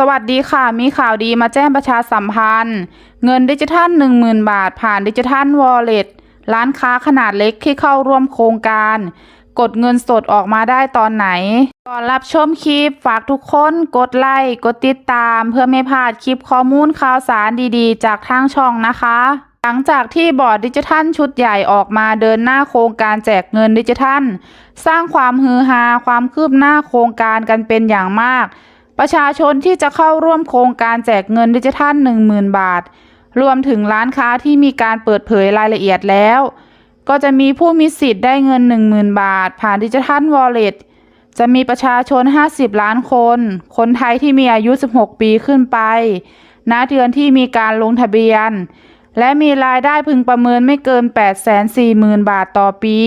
สวัสดีค่ะ มีข่าวดีมาแจ้งประชาสัมพันธ์ เงินดิจิทัล 10,000 บาท ผ่านดิจิทัลวอลเล็ตร้านค้าขนาดเล็กที่เข้าร่วมโครงการ กดเงินสดออกมาได้ตอนไหน ก่อนรับชมคลิปฝากทุกคนกดไลค์กดติดตาม เพื่อไม่พลาดคลิปข้อมูลข่าวสารดีๆ จากทางช่องนะคะ หลังจากที่บอร์ดดิจิทัลชุดใหญ่ออกมาเดินหน้าโครงการแจกเงินดิจิทัล สร้างความฮือฮาความคืบหน้าโครงการกันเป็นอย่างมาก ประชาชนที่จะเข้าร่วมโครงการแจกเงินดิจิทัล 10,000 บาท รวมถึงร้านค้าที่มีการเปิดเผยรายละเอียดแล้ว ก็จะมีผู้มีสิทธิ์ได้เงิน 10,000 บาท ผ่านดิจิทัลวอลเล็ตจะมีประชาชน 50 ล้านคน คนไทยที่มีอายุ 16 ปีขึ้นไป ณ เดือนที่มีการลงทะเบียน และมีรายได้พึงประเมินไม่เกิน 840,000 บาทต่อปี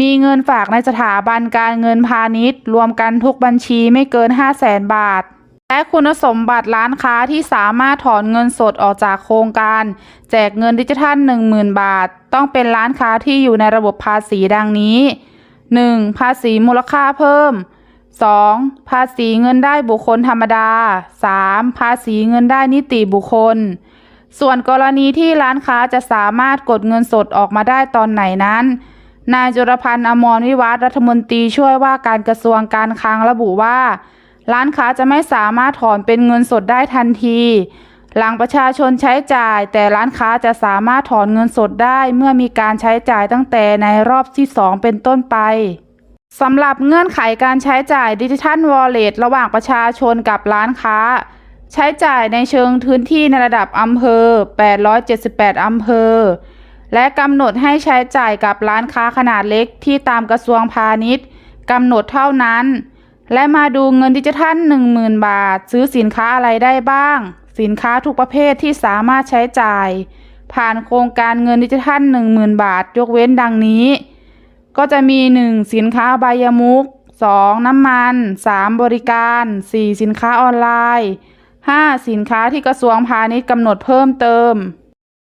มีเงินฝากในสถาบันการเงินพาณิชย์ รวมกันทุกบัญชีไม่เกิน 5 0 0แสนบาท และคุณสมบัติร้านค้าที่สามารถถอนเงินสดออกจากโครงการ แจกเงินดิจิทัล 10,000 บาท ต้องเป็นร้านค้าที่อยู่ในระบบภาษีดังนี้ 1. ภาษีมูลค่าเพิ่ม 2. ภาษีเงินได้บุคคลธรรมดา 3. ภาษีเงินได้นิติบุคคล ส่วนกรณีที่ร้านค้าจะสามารถกดเงินสดออกมาได้ตอนไหนนั้น นายจุรพันธ์อมรวิวัฒรัฐมนตรีช่วยว่าการกระทรวงการคลังระบุว่า ร้านค้าจะไม่สามารถถอนเป็นเงินสดได้ทันที หลังประชาชนใช้จ่าย แต่ร้านค้าจะสามารถถอนเงินสดได้เมื่อมีการใช้จ่ายตั้งแต่ในรอบที่ 2 เป็นต้นไปสำหรับเงื่อนไขการใช้จ่ายดิจิทัลวอลเล็ตระหว่างประชาชนกับร้านค้า ใช้จ่ายในเชิงพื้นที่ในระดับอำเภอ 878 อำเภอ และกำหนดให้ใช้จ่ายกับร้านค้าขนาดเล็กที่ตามกระทรวงพาณิชย์กำหนดเท่านั้น และมาดูเงินดิจิทัล 10,000 บาท ซื้อสินค้าอะไรได้บ้าง สินค้าทุกประเภทที่สามารถใช้จ่าย ผ่านโครงการเงินดิจิทัล 10,000 บาท ยกเว้นดังนี้ ก็จะมี 1. สินค้าใบายมุก 2. น้ำมัน 3. บริการ 4. สินค้าออนไลน์ 5. สินค้าที่กระทรวงพาณิชย์กำหนดเพิ่มเติม